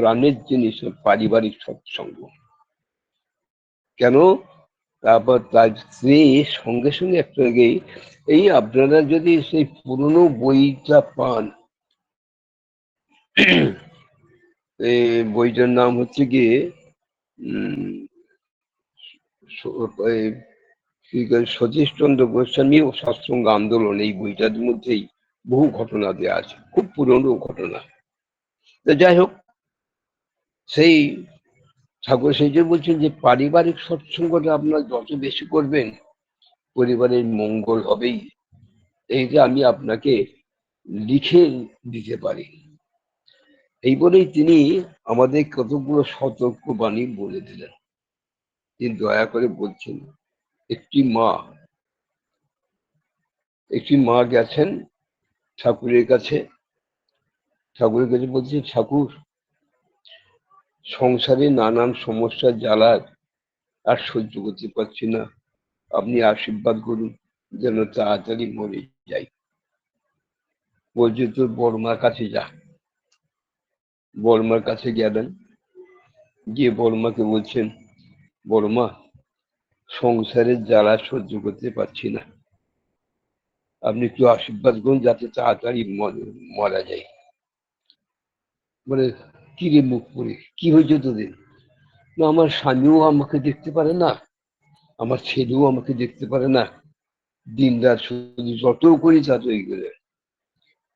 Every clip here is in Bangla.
প্রাণের জিনিস পারিবারিক সৎসঙ্গ কেন? তারপর তার স্ত্রী সঙ্গে সঙ্গে একটা এই আপনারা যদি সেই পুরনো বইটা পান বইটার নাম হচ্ছে গিয়ে উম সতীশ চন্দ্র গোস্বামী ও সৎসঙ্গ আন্দোলন, এই বইটার মধ্যেই বহু ঘটনা দেওয়া আছে, খুব পুরনো ঘটনা। যাই হোক সেই ঠাকুর সেই যে বলছেন যে পারিবারিক সৎসঙ্গটা আপনার যত বেশি করবেন, পরিবারের মঙ্গল হবেই। এই যে আমি আপনাকে লিখে দিতে পারি। এই বলেই তিনি আমাদের কতগুলো সতর্ক বাণী বলে দিলেন। তিনি দয়া করে বলছেন, একটি মা একটি মা গেছেন ঠাকুরের কাছে। ঠাকুরের কাছে বলছেন, ঠাকুর সংসারে নানান সমস্যা জ্বালার আর সহ্য করতে পারছি না। আপনি আশীর্বাদ করুন যেন তাড়াতাড়ি মরে যাই। বলছে তোর বড়মার কাছে যা। বড়মার কাছে গেলেন। গিয়ে বড়মাকে বলছেন বড়মা সংসারের জ্বালা সহ্য করতে পারছি না। আপনি একটু আশীর্বাদ করুন যাতে তাড়াতাড়ি মারা যায়। বলে কি রে মুখ পড়ে কি হয়েছে তোদের? না, আমার স্বামীও আমাকে দেখতে পারে না, আমার ছেলেও আমাকে দেখতে পারে না। দিন রাত শুধু যত করি ততই করে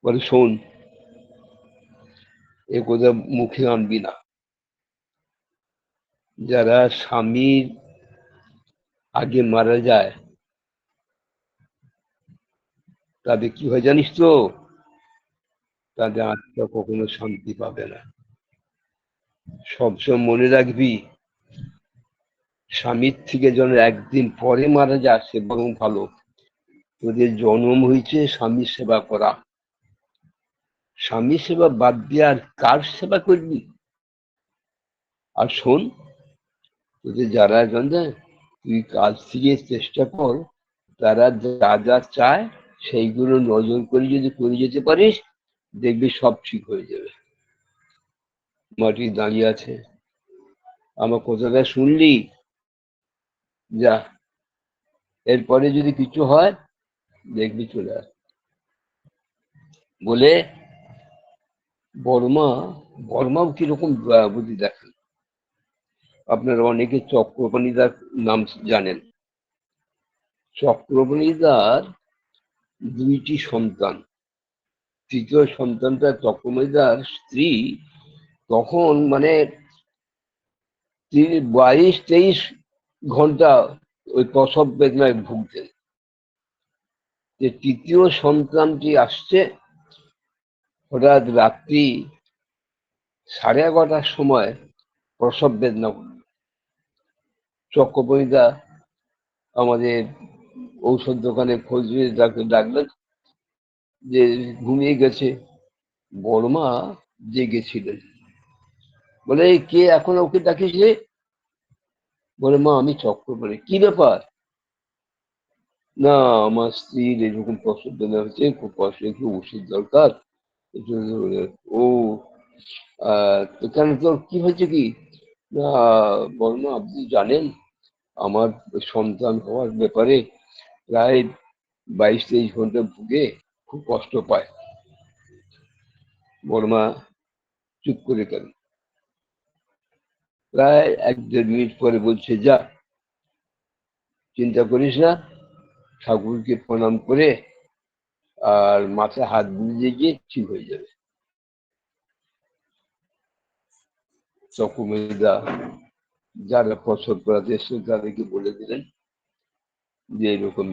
বলে, শোন, এ কথা মুখে আনবি না। যারা স্বামীর আগে মারা যায়, তাদের কি হয় জানিস তো? তাদের আত্মা কখনো শান্তি পাবে না। সবসময় মনে রাখবি, স্বামীর থেকে যেন একদিন পরে মারা যায় সে বরং ভালো। তোদের জন্ম হয়েছে স্বামী সেবা করা। স্বামী সেবা বাদ দিয়ে আর কার সেবা করবি? আর শোন, তোদের যারা জানে তুই কাজ থেকে চেষ্টা কর, তারা যা যা চায়, সেইগুলো নজর করে যদি করে যেতে পারিস, দেখবি সব ঠিক হয়ে যাবে। মাটি দাঁড়িয়ে আছে। আমার কথাটা শুনলি? যা। এরপরে যদি কিছু হয়, দেখবি চলে আস বলে, বর্মা, বর্মাও কীরকম বুদ্ধি দেখেন আপনারা অনেকে চক্রপাণীদার নাম জানেন। চক্রপাণীদার দুইটি সন্তান। তৃতীয় সন্তানটা চক্রপাণীদার স্ত্রী তখন মানে বাইশ, তেইশ ঘণ্টা ওই প্রসব বেদনায় ভুগতেন যে তৃতীয় সন্তানটি আসছে, হঠাৎ রাত্রি সাড়ে এগারোটার সময় প্রসব বেদনা চক্রবর্তীদা আমাদের ঔষধ দোকানে খোঁজ নিয়ে ডাকলেন যে ঘুমিয়ে গেছে। বড়মা জেগেছিলেন। বলে কে এখন ওকে ডাকিস রে বলে, মা, আমি চক্র বলে কি ব্যাপার? না, আমার স্ত্রীর এরকম প্রসব বেদনা হচ্ছে খুব কষ্ট একটু ওষুধ দরকার ও এখানে তোর কি হয়েছে কি? না বর্মা আপনি জানেন, আমার সন্তান হওয়ার ব্যাপারে প্রায় বাইশ তেইশ ঘণ্টা ভুগে খুব কষ্ট পায়। বর্মা চুপ করে গেল প্রায় এক দেড় মিনিট পরে বলছে, যা, চিন্তা করিস না, ঠাকুরকে প্রণাম করে আর মাথায় হাত বুলিয়ে গিয়ে ঠিক হয়ে যাবে। চকুমেদা যারা প্রসব করাতে এসে তাদেরকে বলে দিলেন যে, এরকম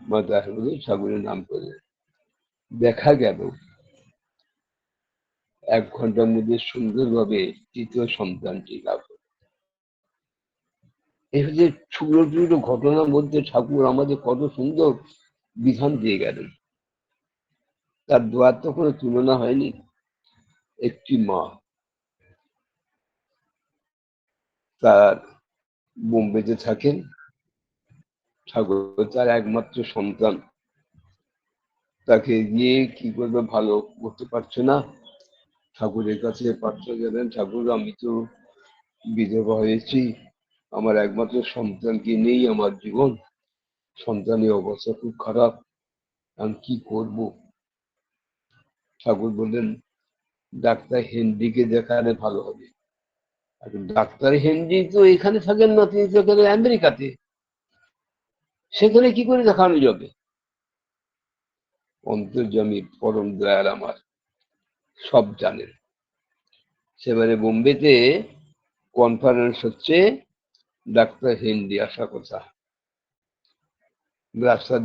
মাথা হলে ঠাকুরের নাম করে দেখা গেল, এক ঘণ্টার মধ্যে সুন্দরভাবে তৃতীয় সন্তানটি লাভ এই হচ্ছে ছোট ছোট ঘটনার মধ্যে ঠাকুর আমাদের কত সুন্দর বিধান দিয়ে গেলেন। তার দোয়ার তো কোনো তুলনা হয়নি, একটি মা। তার বোম্বেতে থাকেন, ঠাকুর তার একমাত্র সন্তান। তাকে গিয়ে কি করবে ভালো করতে পারছে না। ঠাকুরের কাছে প্রার্থনা গেলেন ঠাকুর, আমি তো বিধবা হয়েছি আমার একমাত্র সন্তানকে নেই আমার জীবন? সন্তানের অবস্থা খুব খারাপ। আমি কি করব? ঠাকুর বললেন, ডাক্তার হেনরিকে দেখালে ভালো হবে। এখন ডাক্তার হেনরি তো এখানে থাকেন না, তিনি থাকেন আমেরিকাতে। সেখানে কি করে দেখানো যাবে? অন্তর্জামী পরম দয়াল আমার, সব জানেন। সেবারে বোম্বেতে কনফারেন্স হচ্ছে। ডাক্তার হেনরি আসা কথা রাস্তা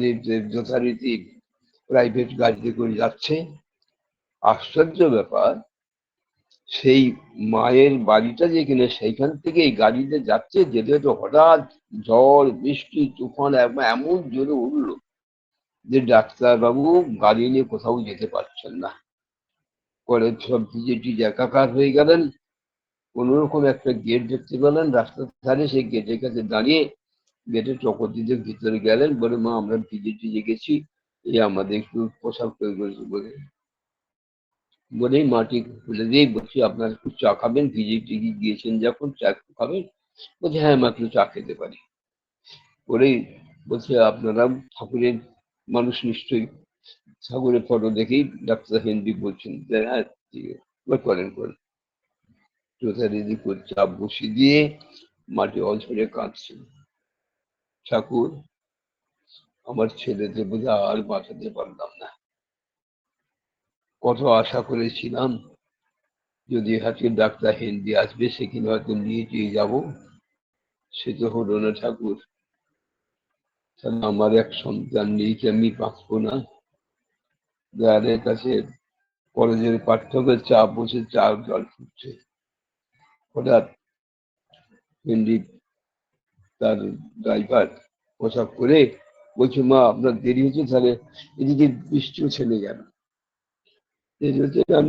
যথারীতি প্রাইভেট গাড়িতে করে যাচ্ছে, আশ্চর্য ব্যাপার, সেই মায়ের বাড়িটা যেখানে সেইখান থেকে এই গাড়িতে যাচ্ছে, যেতে যেতে হঠাৎ ঝড়, বৃষ্টি, তুফান এমন জোরে উঠল যে ডাক্তারবাবু গাড়ি নিয়ে কোথাও যেতে পারছেন না। পরে সব ভিজে একাকার হয়ে গেলেন। কোন রকম একটা গেট দেখতে পেলেন, রাস্তার ধারে সেই গেটের কাছে দাঁড়িয়ে গেটের চকর দিতে ভিতরে গেলেন, বলে, মা, আমরা ভিজে টিজে গেছি, এই আমাদের একটু পোশাক তৈরি করেছি, বলে। বলেই মাটি খুলে দিয়ে বলছি, আপনার একটু চা খাবেন, ভিজে টিজে গিয়েছেন যখন, চা একটু খাবেন? বলছে হ্যাঁ আমি একটু চা খেতে পারি। বলেই বলছে, আপনারা ঠাকুরের মানুষ নিশ্চয়ই। ঠাকুরের ফটো দেখেই ডাক্তার হিন্দি বলছেন হ্যাঁ ঠিক আছে করেন করেন। যথারীতি চাপ বসিয়ে দিয়ে মাটি অঝরে কাঁদছিল ঠাকুর, আমার ছেলেদের বোধ আর বাঁচাতে পারলাম না। কত আশা করেছিলাম, যদি হাতে ডাক্তার হিন্দি আসবে সেখানে হয়তো নিয়ে যেয়ে যাব। সে তো হলো না ঠাকুর। তাহলে আমার এক সন্তান নেই কি আমি বাঁচবো না? দয়ালের কাছে কলেজের পাঠ্যকের চা বসে চা জল ফুটছে। হঠাৎ হিন্দি তার ড্রাইভার পোশাক করে বলছে, মা, আপনার দেরি হচ্ছে তাহলে এদিকে বৃষ্টিও ছেলে গেল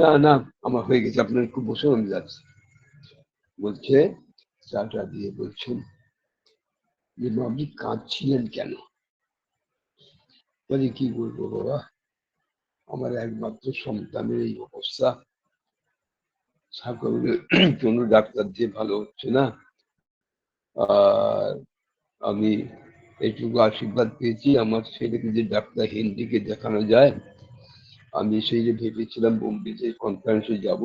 না না আমার হয়ে গেছে, আপনার একটু বসে আমি যাচ্ছি। বলছে, চাটা দিয়ে বলছেন যে মা, আপনি কাঁদছিলেন কেন? বলে কি বলব বাবা? আমার একমাত্র সন্তানের এই অবস্থা। কোনো ডাক্তার দিয়ে ভালো হচ্ছে না, আর আমি এইটুকু আশীর্বাদ পেয়েছি আমার ছেলেকে যে ডাক্তার হিন্দিকে দেখানো যায়। আমি সেই যে ভেবেছিলাম বোম্বেতে কনফারেন্সে যাব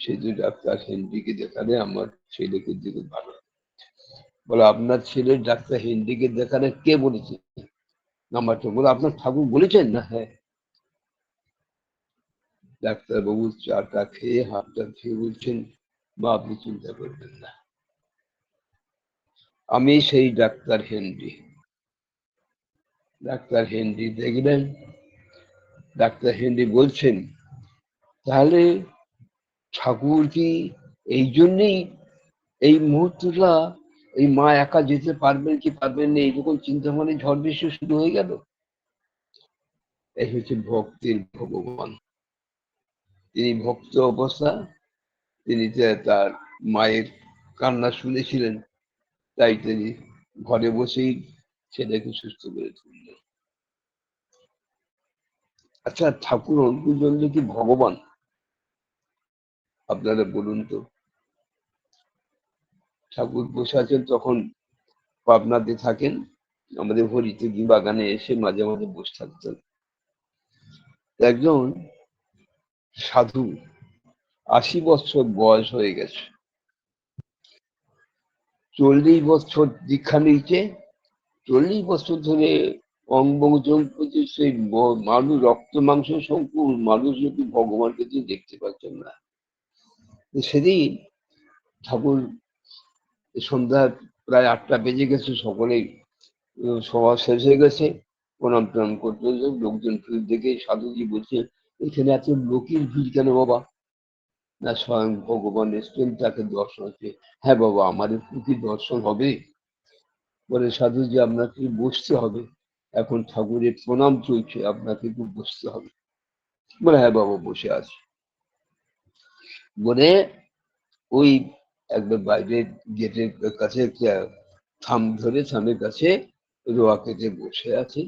সেই যে ডাক্তার হিন্দিকে দেখালে আমার ছেলেকে দিকে ভালো। বলে, আপনার ছেলের ডাক্তার হিন্দিকে দেখালে কে বলেছে? নাম্বার তো বলে আপনার ঠাকুর বলেছেন? না হ্যাঁ। ডাক্তারবাবু চাটা খেয়ে হাতটা খেয়ে বলছেন বা আপনি চিন্তা করবেন না। আমি সেই ডাক্তার হেনরি। ডাক্তার হেনরি দেখলেন ডাক্তার হেনরি বলছেন, তাহলে ঠাকুর কি এই জন্যেই এই মুহূর্তটা, এই মা একা যেতে পারবেন কি পারবেন না, এইরকম চিন্তা মানে ঝড় বৃষ্টি শুরু হয়ে গেল? এই হচ্ছে ভক্তির ভগবান। তিনি ভক্ত অবস্থা। তিনি তার মায়ের কান্না শুনেছিলেন, তাই তিনি ঘরে বসেই ছেলেকে সুস্থ করে তুললেন। আচ্ছা ঠাকুর অর্জুন কি ভগবান? আপনারা বলুন তো। ঠাকুর বসে আছেন তখন পাবনাতে থাকেন, আমাদের হরিতে বাগানে এসে মাঝে মাঝে বসে থাকতেন। একজন সাধু। আশি বছর বয়স হয়ে গেছে। চল্লিশ বছর দীক্ষা নিয়েছে। চল্লিশ বছর ধরে অঙ্গজল প্রতি সেই মানুষ রক্ত, মাংস সংকুল মানুষ যদি ভগবানকে তিনি দেখতে পাচ্ছেন না সেদিন ঠাকুর সন্ধ্যা প্রায় আটটা বেজে গেছে, সকলেই সভা শেষ হয়ে গেছে। প্রণাম টনাম করতে লোকজন ফির দেখে সাধুজি বলছে এখানে এত লোকের ভিড় কেন বাবা? না, স্বয়ং ভগবান এসছেন, তাকে দর্শন হচ্ছে। হ্যাঁ বাবা, আমাদের কি দর্শন হবে? বলে, সাধুজি, আপনাকে বসতে হবে। এখন ঠাকুরের প্রণাম চলছে, আপনাকে একটু বসতে হবে। বলে হ্যাঁ বাবা, বসে আছে। বলে, ওই একবার বাইরে গেটের কাছে, থাম ধরে, থামের কাছে, রোয়া কেটে বসে আছেন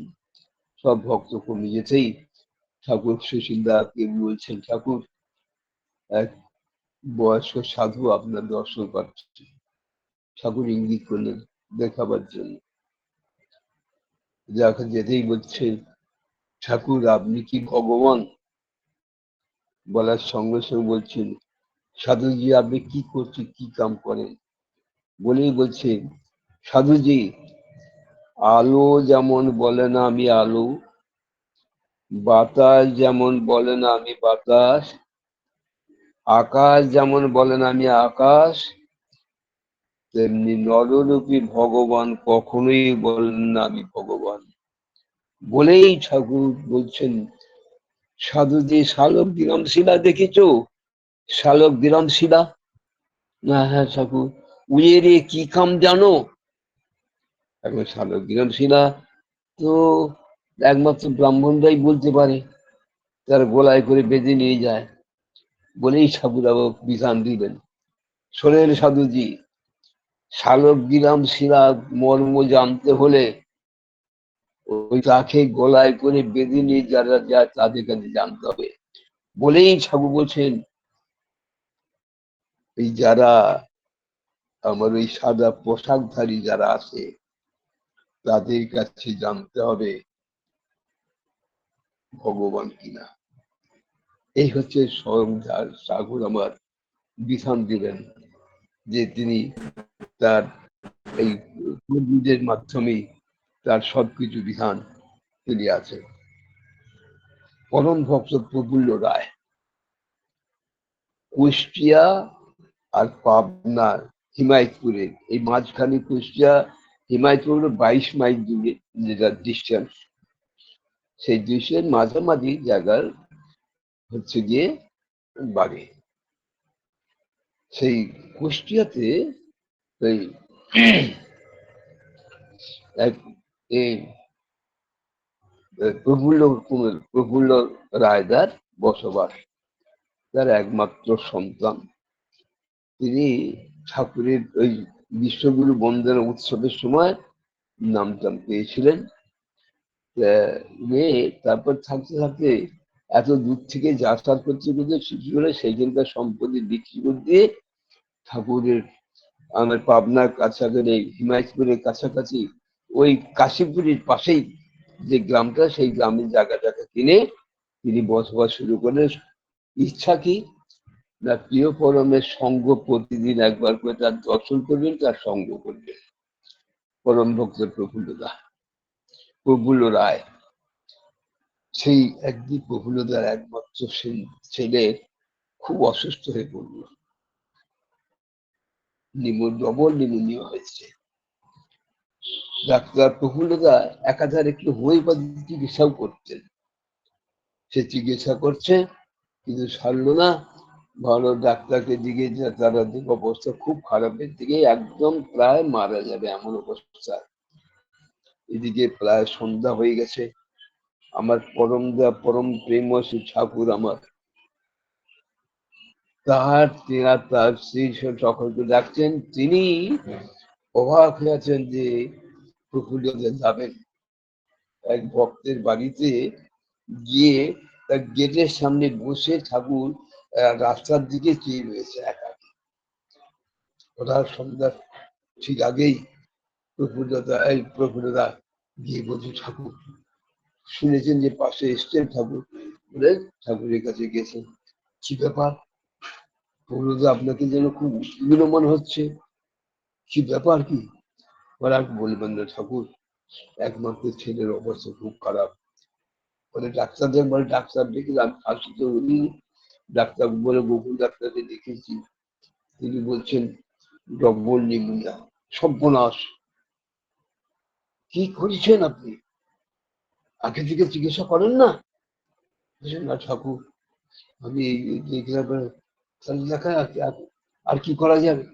সব ভক্ত কমে যেতেই ঠাকুর সুশীলদাকে বলছেন, ঠাকুর, এক বয়স্ক সাধু আপনার দর্শন পাচ্ছে ঠাকুর ইঙ্গিত করলেন দেখাবার জন্য। যাকে যেতেই বলছে, ঠাকুর, আপনি কি ভগবান? বলার সঙ্গে সঙ্গে বলছেন, সাধুজি, আপনি কি করছেন কি কাম করেন? বলেই বলছে, সাধুজি, আলো যেমন বলে না আমি আলো বাতাস যেমন বলে না আমি বাতাস, আকাশ যেমন বলেন আমি আকাশ, তেমনি নররূপী ভগবান কখনোই বলেন না আমি ভগবান। বলেই ঠাকুর বলছেন সাধুজি শালক বিরাম শিলা দেখেছ? শালক বিরাম শিলা? না হ্যাঁ ঠাকুর। উয়েরে কি কাম জানো? এখন শালক বিরাম শিলা, তো একমাত্র ব্রাহ্মণরাই বলতে পারে, তার গোলায় করে বেঁধে নিয়ে যায়। বলেই আবার বিধান দিবেন। শোনেন সাধুজি, শালক গিরাম শিলা মর্ম জানতে হলে ওই তাকে গলায় করে বেঁধে নিয়ে যারা যায় তাদের কাছে জানতে হবে। বলেই ঠাকুর বলছেন, এই যারা আমার ওই সাদা পোশাকধারী যারা আছে, তাদের কাছে জানতে হবে ভগবান কিনা। এই হচ্ছে স্বয়ং যার ঠাকুর আমার বিধান দিলেন, যে তিনি তার এই কর্মীদের মাধ্যমেই তার সবকিছু বিধান তিনি আছেন পরম ভক্ত প্রফুল্ল রায়, কুষ্টিয়া আর পাবনার হিমায়তপুরে এই মাঝখানে কুষ্টিয়া, হিমায়তপুর বাইশ মাইল দূরে, যেটা ডিস্টেন্স সেই দৃশ্যের মাঝামাঝি জায়গার হচ্ছে গিয়ে বাড়ি। সেই কুষ্টিয়াতে এই এক এই প্রফুল্ল কুমার, প্রফুল্ল রায়দার বসবাস। তার একমাত্র সন্তান। তিনি ঠাকুরের ওই বিশ্বগুরু বন্দনা উৎসবের সময় নাম টাম পেয়েছিলেন। মেয়ে তারপর থাকতে থাকতে এত দূর থেকে যাতায়াত করতে করতে শিশুরা সেইখানকার সম্পত্তি বিক্রি করে দিয়ে ঠাকুরের আমার পাবনার কাছাকাছি, হিমায়তপুরের কাছাকাছি, ওই কাশীপুরের পাশেই যে গ্রামটা, সেই গ্রামের জায়গাটাকে কিনে তিনি বসবাস শুরু করেন। ইচ্ছা কি? না, প্রিয় পরমের সঙ্গ প্রতিদিন একবার করে তার দর্শন করবেন, তার সঙ্গ করবেন। পরম ভক্ত প্রফুল্লদা প্রফুল্ল রায়। সেই একদিন প্রফুল্লদার একমাত্র সেই ছেলে খুব অসুস্থ হয়ে পড়ল। নিমো ডবল নিমোনিয়া হয়েছে। ডাক্তার প্রফুল্লদা একাধারে কি হোমিওপ্যাথি চিকিৎসাও করতেন। সে চিকিৎসা করছে, কিন্তু সারলো না। ভালো ডাক্তারকে দিকে তারা অবস্থা খুব খারাপের দিকে একদম প্রায় মারা যাবে এমন অবস্থা। এদিকে প্রায় সন্ধ্যা হয়ে গেছে। আমার পরম দা পরম প্রেম ঠাকুর আমার। তাহার তিনা তার শ্রী সকলকে ডাকছেন, তিনি অবাক হয়ে আছেন যে প্রফুল্ল যাবেন। এক ভক্তের বাড়িতে গিয়ে তার গেটের সামনে বসে ঠাকুর রাস্তার দিকে চেয়ে রয়েছে একা ওরা সন্ধ্যা ঠিক আগেই প্রফুল্লতা এই প্রফুল্লতা গিয়ে বলছে, ঠাকুর, শুনেছেন যে পাশে এসছেন ঠাকুর? বলে, ঠাকুরের কাছে গেছেন। কি ব্যাপার? প্রফুল্লতা আপনাকে যেন খুব উদ্বিগ্ন মনে হচ্ছে। কি ব্যাপার কি? ওরা বলবেন না ঠাকুর, একমাত্র ছেলের অবস্থা খুব খারাপ। বলে, ডাক্তারদের বলে ডাক্তার দেখলাম আসতে উনি ডাক্তার বলে, গোকুল ডাক্তারকে দেখেছি। তিনি বলছেন ডবল নিমোনিয়া সর্বনাশ। কি করেছেন আপনি? আগে থেকে চিকিৎসা করেন না? না ঠাকুর, আমি দেখা আর কি করা যাবে?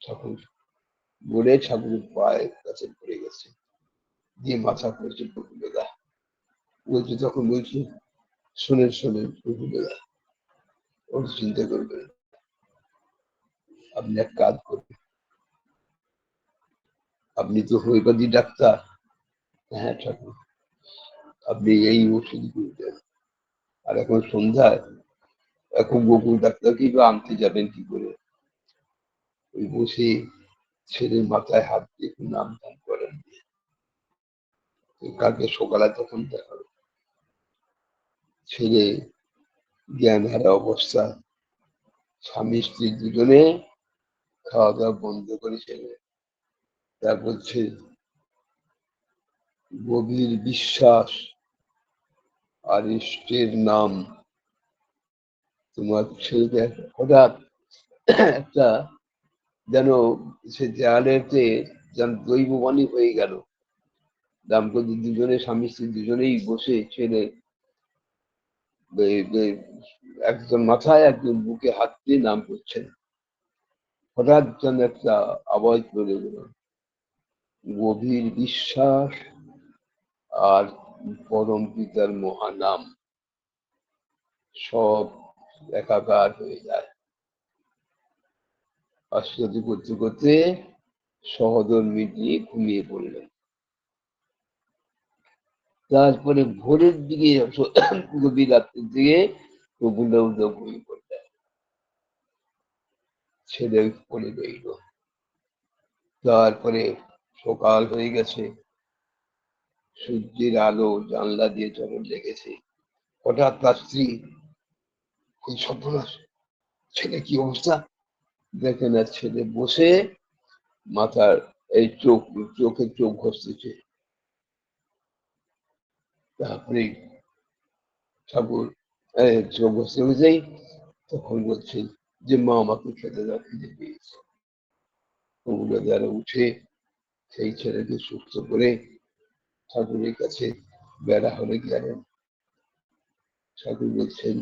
ঠাকুর বলে ঠাকুরের পায়ের কাছে পড়ে গেছে, দিয়ে মাথা করছে প্রফুল্লদা। বলছে, তখন বলছে, শোনেন শোনেন প্রফুল্লদা, ওর চিন্তা করবেন আপনি এক কাজ করবেন আপনি তো হোমিওপ্যাথি ডাক্তার। হ্যাঁ ঠাকুর। আপনি এই ওষুধ দেন আর এখন সন্ধ্যায়, এখন গোকুল ডাক্তারকে বা আনতে যাবেন কি করে? ওই বসে ছেলের মাথায় হাত দিয়ে একটু নাম দান করেন। কালকে সকালে তখন দেখা। ছেলে জ্ঞান হারা অবস্থা। স্বামী, স্ত্রী দুজনে খাওয়া দাওয়া বন্ধ করে ছেলে। তার বলছে গভীর বিশ্বাস আর ইষ্টের নাম। তোমার ছেলেকে হঠাৎ একটা যেন সে দেয়ালেতে যেন দৈববাণী হয়ে গেল। দাম্পত্য দুজনে, স্বামী স্ত্রী দুজনেই বসে ছেলে একজন মাথায় একজন বুকে হাত দিয়ে নাম করছেন। হঠাৎ যেন একটা আওয়াজ বলে গেল। গভীর বিশ্বাস আর পরম পিতার মহানাম সব একাকার হয়ে যায়। আশ্চর্য করতে করতে সহদর মিটিয়ে ঘুমিয়ে পড়লেন। তারপরে ভোরের দিকে গভীর রাত্রের দিকে উদ্যোগ ঘুমিয়ে পড়লেন। ছেলে পড়ে রইল। তারপরে সকাল হয়ে গেছে। সূর্যের আলো জানলা দিয়ে চরণ লেগেছে। হঠাৎ তার স্ত্রী ওই সর্বনাশ, ছেলে কি অবস্থা? দেখে না ছেলে বসে মাথার এই চোখ, চোখের চোখ ঘষতেছে। তারপরে ঠাকুর, এই চোখ ঘষতে ঘষেই তখন বলছে যে, মা আমাকে খেতে দাও, খিদে পেয়েছে। ওগুলো যারা উঠে সেই ছেলেকে সুস্থ করে ঠাকুরের কাছে বেড়া হলে গেলেন। ঠাকুর বলছেন,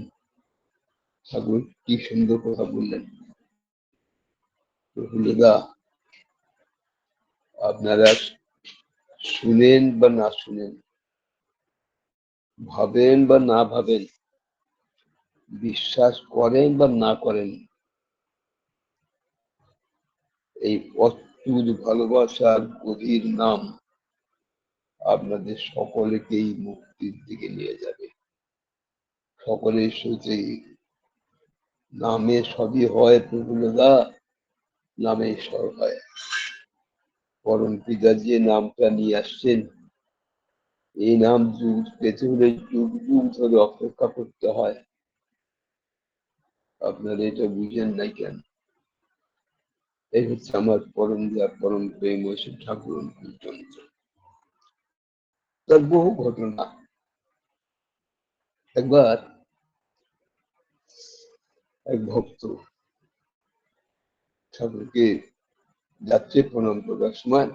ঠাকুর, কি সুন্দর কথা বললেন। প্রফুল্লদা, আপনারা শুনেন বা না শুনেন, ভাবেন বা না ভাবেন, বিশ্বাস করেন বা না করেন, এই অদ্ভুত ভালোবাসার গভীর নাম আপনাদের সকলেকেই মুক্তির দিকে নিয়ে যাবে। সকলের সাথে নামে সবই হয় প্রফুল্লদা, নামে সব হয়। পরম পিতা যে নামটা নিয়ে আসছেন। এই নাম যুগ পেতে হলে যুগ যুগ ধরে অপেক্ষা করতে হয়। আপনারা এটা বুঝেন নাই কেন? এই হচ্ছে আমার পরম দেয়া পরম প্রেম হয়েছে ঠাকুর তার বহু ঘটনা। একবার এক ভক্ত ঠাকুরকে যাচ্ছে প্রণাম করার সময়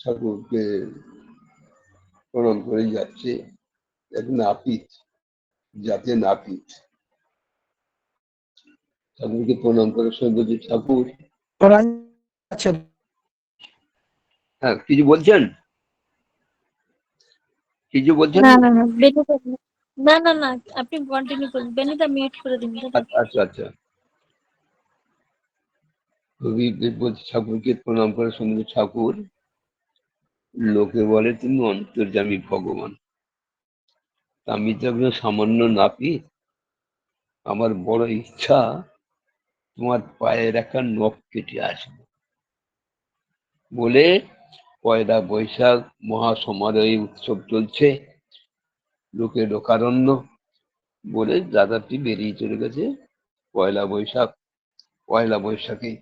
ঠাকুরকে প্রণাম করে যাচ্ছে। এক নাপিত যাতে নাপিত। ঠাকুরকে প্রণাম করার সময় বলছে ঠাকুর আচ্ছা। হ্যাঁ কিছু বলছেন? কিছু বলছেন? না না না বেনিতা না না না আপনি কন্টিনিউ করুন। বেনিতা মিউট করে দিন আচ্ছা আচ্ছা। ঠাকুরকে প্রণাম করার সঙ্গে ঠাকুর। লোকে বলে তুমি অন্তর্জামী ভগবান। আমি তো একজন সামান্য নাপি আমার বড় ইচ্ছা তোমার পায়ের একটা নখ কেটে আসবে। বলে পয়লা বৈশাখ মহাসমারোহে উৎসব চলছে। লোকে লোকারণ্য বলে দাদাটি বেরিয়ে চলে গেছে পয়লা বৈশাখ। পয়লা বৈশাখে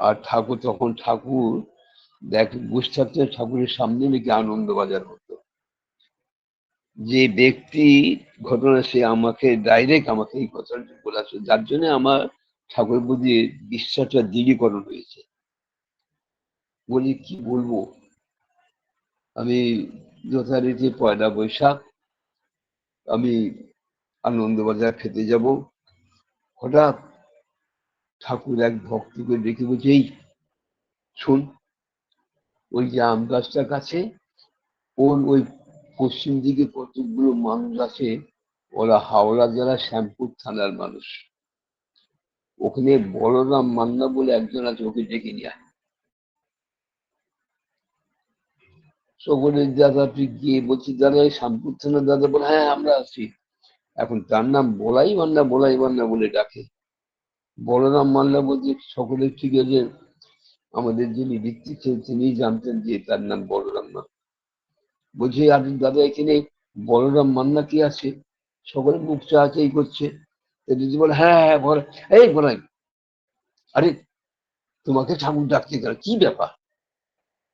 আর ঠাকুর তখন ঠাকুর দেখ বুঝতে থাকতে ঠাকুরের সামনে নাকি আনন্দ বাজার হতো। যে ব্যক্তি ঘটনা সে আমাকে ডাইরেক্ট আমাকে এই কথাটা বলেছে। যার জন্য আমার ঠাকুর প্রতি বিশ্বাসটা দৃঢ়ীকরণ হয়েছে বলি, কি বলব? আমি যথারীতি পয়লা বৈশাখ, আমি আনন্দবাজার খেতে যাব। হঠাৎ ঠাকুর এক ভক্তকে ডেকে বলছে, এই, শোন, ওই যে আম গাছটার কাছে, ওর ওই পশ্চিম দিকে কতগুলো মানুষ আছে, ওরা হাওড়া জেলার শ্যামপুর থানার মানুষ। ওখানে বলরাম মান্না বলে একজন আছে, ওকে ডেকে নিয়ে সকলের দাদা তুই গিয়ে বলছি, দাদা, এই দাদা বলে হ্যাঁ আমরা আছি। এখন তার নাম বলাই মান্না বলাই মান্না বলে ডাকে। বলরাম মান্না বলতে সকলের ঠিক আছে, আমাদের যিনি ভিত্তি ছিলেন তিনি জানতেন যে তার নাম বলরাম মান্না। বলছি, আর দাদা এখানে বলরাম মান্না কি আছে? সকলে মুখ চাচাই করছে। দিদি বলে হ্যাঁ হ্যাঁ বল, এই বলাই, আরে তোমাকে ঠাকুর ডাকতে গেল কি ব্যাপার?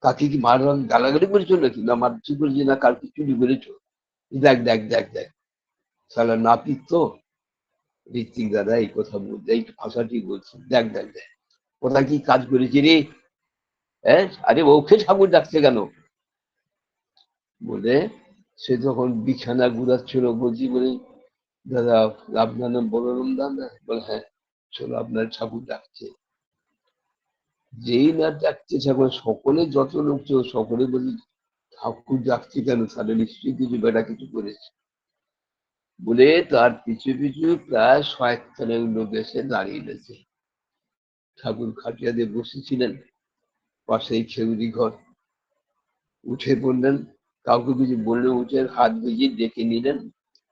কাকে কি মার গালাগালি করেছ নাকি? না মারছি করেছি, না কালকে চুরি করেছ? দেখ দেখ দেখ দেখ সালা নাপিত তো। ঋত্বিক দাদা, এই কথা বলছে এই ভাষাটি বলছে। দেখ দেখ দেখ কোথায় কি কাজ করেছি রে? হ্যাঁ? আরে ওকে ঠাকুর ডাকছে কেন? বলে, সে যখন বিছানা গুড়াচ্ছিল বলছি বলে দাদা, আপনার নাম বললাম দাদা। বলে হ্যাঁ চলো আপনার ঠাকুর ডাকছে। যেই না ডাকছে, ঠাকুর, সকলে যত লোক ছিল, সকলে বলি ঠাকুর ডাকছে কেন? তাহলে নিশ্চয়ই কিছু বেটা কিছু করেছে। বলে, তার পিছু পিছু প্রায় শয়েকখানেক লোক এসে দাঁড়িয়ে রয়েছে। ঠাকুর খাটিয়া দিয়ে বসেছিলেন পাশেই খেউরি ঘর। উঠে পড়লেন, কাউকে কিছু বললে উঠে হাত ভিজিয়ে ডেকে নিলেন।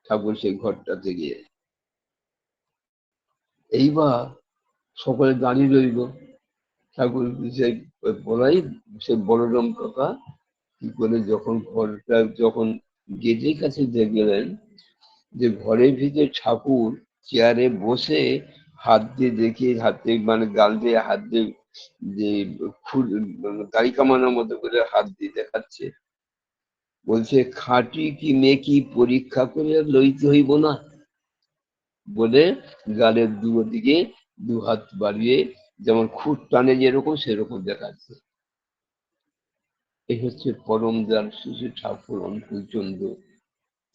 ঠাকুর সেই ঘরটাতে গিয়ে এইবার সকলে দাঁড়িয়ে রইল। ঠাকুর সে বলাই সে বলরাম কাকা কি করে যখন ঘরটা, যখন গেটের কাছে দেখলেন যে ঘরের ভিতরে ঠাকুর চেয়ারে বসে হাত দিয়ে দেখে, হাতে মানে গাল দিয়ে হাত দিয়ে যে খুর দাড়ি কামানোর মতো করে হাত দিয়ে দেখাচ্ছে। বলছে, খাঁটি কি মেকি পরীক্ষা করে লইতে হইব না? বলে গালের দুদিকে দু হাত বাড়িয়ে যেমন খুঁট টানে যেরকম, সেরকম দেখাচ্ছে। এই হচ্ছে পরম দান শিশু ঠাকুর অঙ্কুচন্দ্র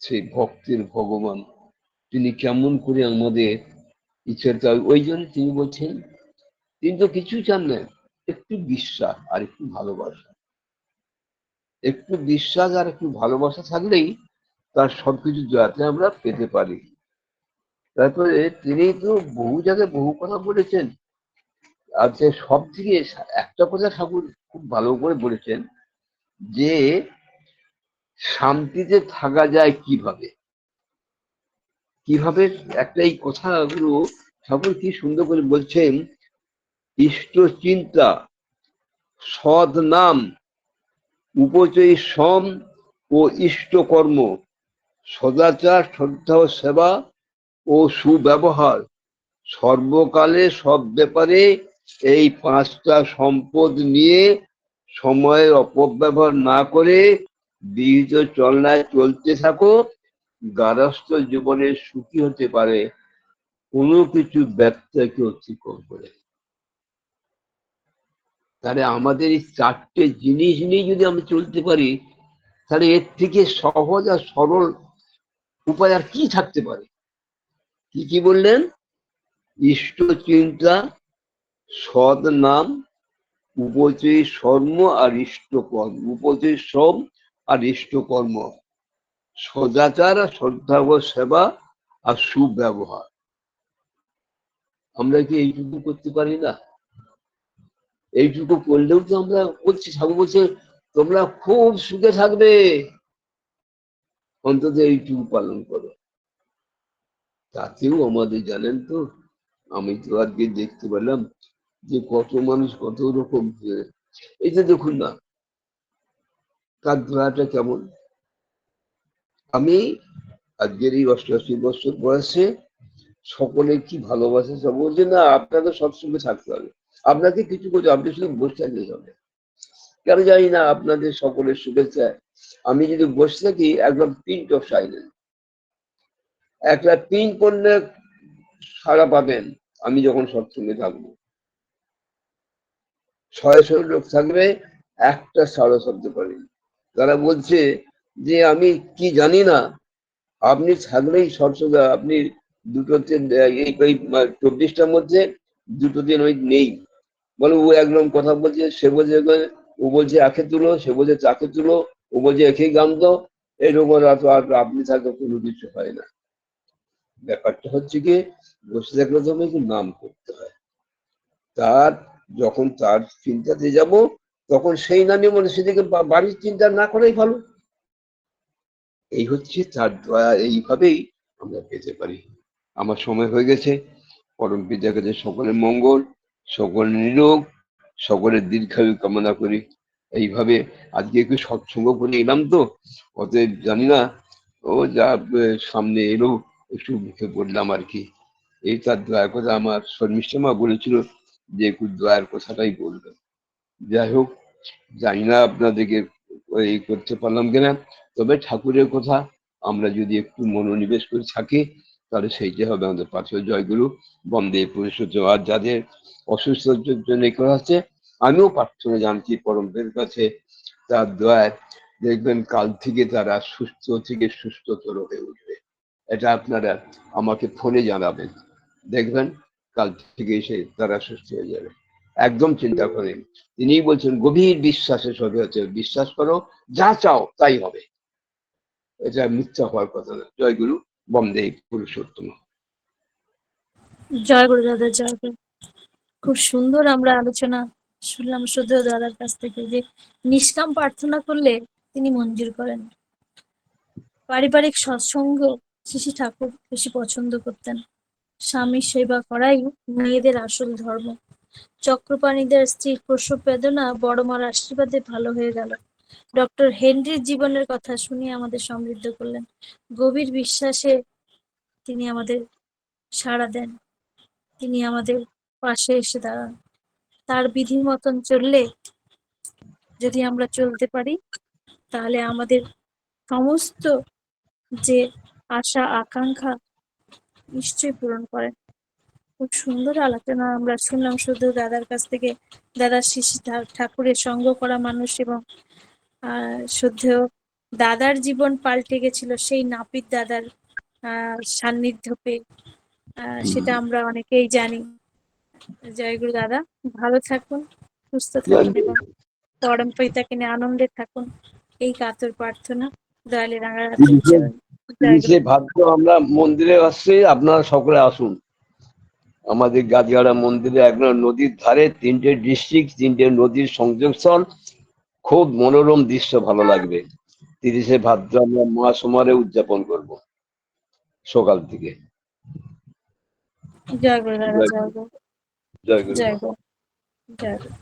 সেই ভক্তের ভগবান। তিনি কেমন করে আমাদের ইচ্ছাটা ওই জন্য তিনি বলছেন, তিনি তো কিছু চান না, একটু বিশ্বাস আর একটু ভালোবাসা। একটু বিশ্বাস আর একটু ভালোবাসা থাকলেই তার সবকিছু যাতে আমরা পেতে পারি। তারপরে তিনি তো বহু জায়গায় বহু কথা বলেছেন। আর যে সব থেকে একটা কথা ঠাকুর খুব ভালো করে বলেছেন যে, শান্তিতে থাকা যায় কীভাবে? কীভাবে একটা এই কথাগুলো ঠাকুর কি সুন্দর করে বলছেন, ইষ্ট চিন্তা সদ নাম উপচয়ী সম ও ইষ্ট কর্ম সদাচার, শ্রদ্ধা ও সেবা ও সুব্যবহার। সর্বকালে সব ব্যাপারে এই পাঁচটা সম্পদ নিয়ে সময়ের অপব্যবহার না করে বিহিত চলনায় চলতে থাকো, গারস্থ জীবনে সুখী হতে পারে। কোনো কিছু ব্যর্থকে অতিক্রম করে। তাহলে আমাদের এই চারটে জিনিস নিয়ে যদি আমরা চলতে পারি, তাহলে এর থেকে সহজ আর সরল উপায় আর কি থাকতে পারে? কি কি বললেন? ইষ্ট চিন্তা সদ নাম উপচয়ী শর্ম আর ইষ্টকর্ম উপচয়ী শ্রম আর ইষ্টকর্ম সদাচার আর শ্রদ্ধা ও সেবা আর সুব্যবহার। আমরা কি এইটুকু করতে পারি না? এইটুকু করলেও তো আমরা বলছি, ঠাকুর বলছে, তোমরা খুব সুখে থাকবে। অন্তত এইটুকু পালন করো। তাতেও আমাদের, জানেন তো, আমি তো আজকে দেখতে পেলাম যে কত মানুষ কত রকম এই যে দেখুন না, তার ধরাটা কেমন? আমি আজকের এই অষ্টআশি বছর বয়সে সকলে কি ভালোবাসে, সব বলছে, না, আপনাকে সবসময় থাকতে হবে। আপনাকে কিছু করতে আপনি শুধু বসে থাকলে হবে। কেন জানি না আপনাদের সকলের শুভেচ্ছা। আমি যদি বসে থাকি, একদম পিন্ট অফ সাইলেন্স একটা পিন করলে সারা পাবেন, আমি যখন সৎসঙ্গে থাকব। ছয় ছয় লোক থাকবে, একটা সারা শব্দ করেন তারা বলছে যে, আমি কি জানি না, আপনি থাকলেই সৎসঙ্গে, আপনি দুটো এই চব্বিশটার মধ্যে দুটো দিন ওই নেই। বলে, ও একদম কথা বলছে, সে বলছে ও বলছে একে তুলো, সে বলছে তাকে তুলো, ও বলছে একেই গান দাও। এরকম আপনি থাকলে কোনো কিছু হয় না। ব্যাপারটা হচ্ছে কি, বসে থাকলে তো নাম করতে হয়। তার যখন তার চিন্তাতে যাব, তখন সেই নামে মনে সেদিকে বাড়ির চিন্তা না করাই ভালো। এই হচ্ছে তার দয়া, এইভাবেই আমরা পেতে পারি। আমার সময় হয়ে গেছে। পরম কাছে সকলের মঙ্গল। সকল নিরোগ, সকলের দীর্ঘায়ু কামনা করি। এইভাবে আজকে একটু সৎসঙ্গ করে এলাম তো, অতএব জানি না, ও যা সামনে এলো, একটু মুখে পড়লাম আর কি। এই তার দয়ার কথা আমার শর্মিষ্ঠা মা বলেছিল যে, একটু দয়ার কথাটাই বলবে। যাই হোক, জানি না আপনাদেরকে এই করতে পারলাম কিনা, তবে ঠাকুরের কথা আমরা যদি একটু মনোনিবেশ করে থাকি তাহলে সেইটা হবে আমাদের পাশে জয়গুরু। বন্দে পুরুষোত্তম। আর যাদের অসুস্থতার জন্য করা হচ্ছে, আমিও প্রার্থনা জানছি পরমের কাছে। তার দয়ায় দেখবেন কাল থেকে তারা সুস্থ থেকে সুস্থতর হয়ে উঠবে। এটা আপনারা আমাকে ফোনে জানাবেন। দেখবেন কাল থেকে এসে তারা সুস্থ হয়ে যাবে। একদম চিন্তা করেন। তিনিই বলছেন, গভীর বিশ্বাসের সবে হচ্ছে। বিশ্বাস করো, যা চাও তাই হবে। এটা মিথ্যা হওয়ার কথা না। জয় গুরু বন্দে পুরুষোত্তম। জয় গুরু দাদা, জয় গুরু। খুব সুন্দর আমরা আলোচনা শুনলাম শুধু দাদার কাছ থেকে যে নিষ্কাম প্রার্থনা করলে তিনি মঞ্জুর করেন। পারিবারিক সৎসঙ্গ শিশি ঠাকুর বেশি পছন্দ করতেন। স্বামীর সেবা করাই মেয়েদের আসল ধর্ম। চক্রপাণীদের স্ত্রীর প্রসব বেদনা বড় মার আশীর্বাদে ভালো হয়ে গেল। ডক্টর হেনরির জীবনের কথা শুনিয়ে আমাদের সমৃদ্ধ করলেন। গভীর বিশ্বাসে তিনি আমাদের সাড়া দেন। তিনি আমাদের পাশে এসে দাঁড়ান। তার বিধি মতন চললে যদি আমরা চলতে পারি, তাহলে আমাদের সমস্ত যে আশা, আকাঙ্ক্ষা নিশ্চয়ই পূরণ করেন। খুব সুন্দর আলোচনা আমরা শুনলাম শুধু দাদার কাছ থেকে। দাদা শিশি ঠাকুরের সঙ্গ করা মানুষ এবং আহ শুদ্ধেয় দাদার জীবন পাল্টে গেছিল সেই নাপিত দাদার সান্নিধ্য পেয়ে সেটা আমরা অনেকেই জানি। জয়গুরু দাদা ভালো থাকুন সুস্থ থাকুন এবং পরম পিতাকে নিয়ে আনন্দে থাকুন। এই কাতর প্রার্থনা দয়ালে তিরিশে ভাদ্র আমরা মন্দিরে আসছি আপনারা সকলে আসুন। আমাদের গাদিয়াড়া মন্দিরে একদম নদীর ধারে তিনটে ডিস্ট্রিক্ট তিনটে নদীর সংযোগস্থল। খুব মনোরম দৃশ্য ভালো লাগবে। তিরিশে ভাদ্র আমরা মহাসমারে উদযাপন করব সকাল থেকে। জয় গুরু। জয় গুরু। জয় গুরু জয় গুরু।